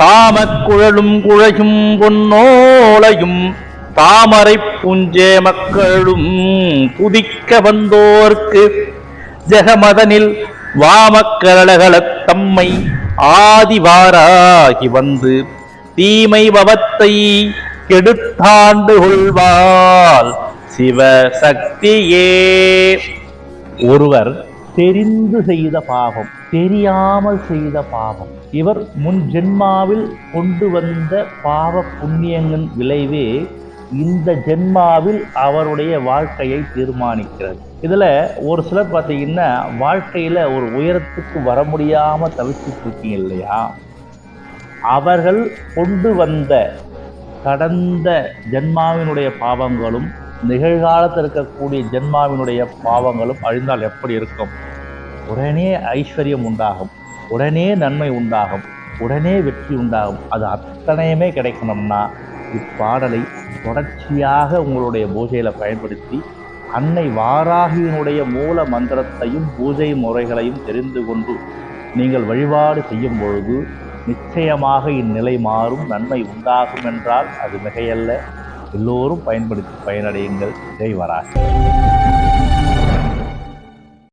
தாமக்குழலும் குழையும் பொன்னோலையும் தாமரை புஞ்சே மக்களும் புதிக்க வந்தோர்க்கு ஜெகமதனில் வாமக்கரளகளத் தம்மை ஆதிவாராகி வந்து தீமை பவத்தை கெடுத்தாண்டு கொள்வாள் சிவசக்தியே. ஒருவர் தெரிந்து செய்த பாவம் தெரியாமல் செய்த பாவம். இவர் முன் ஜென்மாவில் கொண்டு வந்த பாவ புண்ணியங்களின் விளைவே இந்த ஜென்மாவில் அவருடைய வாழ்க்கையை தீர்மானிக்கிறது. இதில் ஒரு சிலர் பார்த்தீங்கன்னா வாழ்க்கையில் ஒரு உயரத்துக்கு வர முடியாமல் தவிச்சிட்டு இருக்கீங்க இல்லையா? அவர்கள் கொண்டு வந்த கடந்த ஜென்மாவினுடைய பாவங்களும் நிகழ்காலத்தில் இருக்கக்கூடிய ஜென்மாவினுடைய பாவங்களும் அழிந்தால் எப்படி இருக்கும்? உடனே ஐஸ்வர்யம் உண்டாகும். உடனே நன்மை உண்டாகும். உடனே வெற்றி உண்டாகும். அது அத்தனையுமே கிடைக்கணும்னா இப்பாடலை தொடர்ச்சியாக உங்களுடைய பூஜையில் பயன்படுத்தி அன்னை வாராகியினுடைய மூல மந்திரத்தையும் பூஜை முறைகளையும் தெரிந்து கொண்டு நீங்கள் வழிபாடு செய்யும் பொழுது நிச்சயமாக இந்நிலை மாறும். நன்மை உண்டாகும் என்றால் அது மிகையல்ல. எல்லோரும் பயன்படுத்தி பயனடையுங்கள். ஜெய்வராகி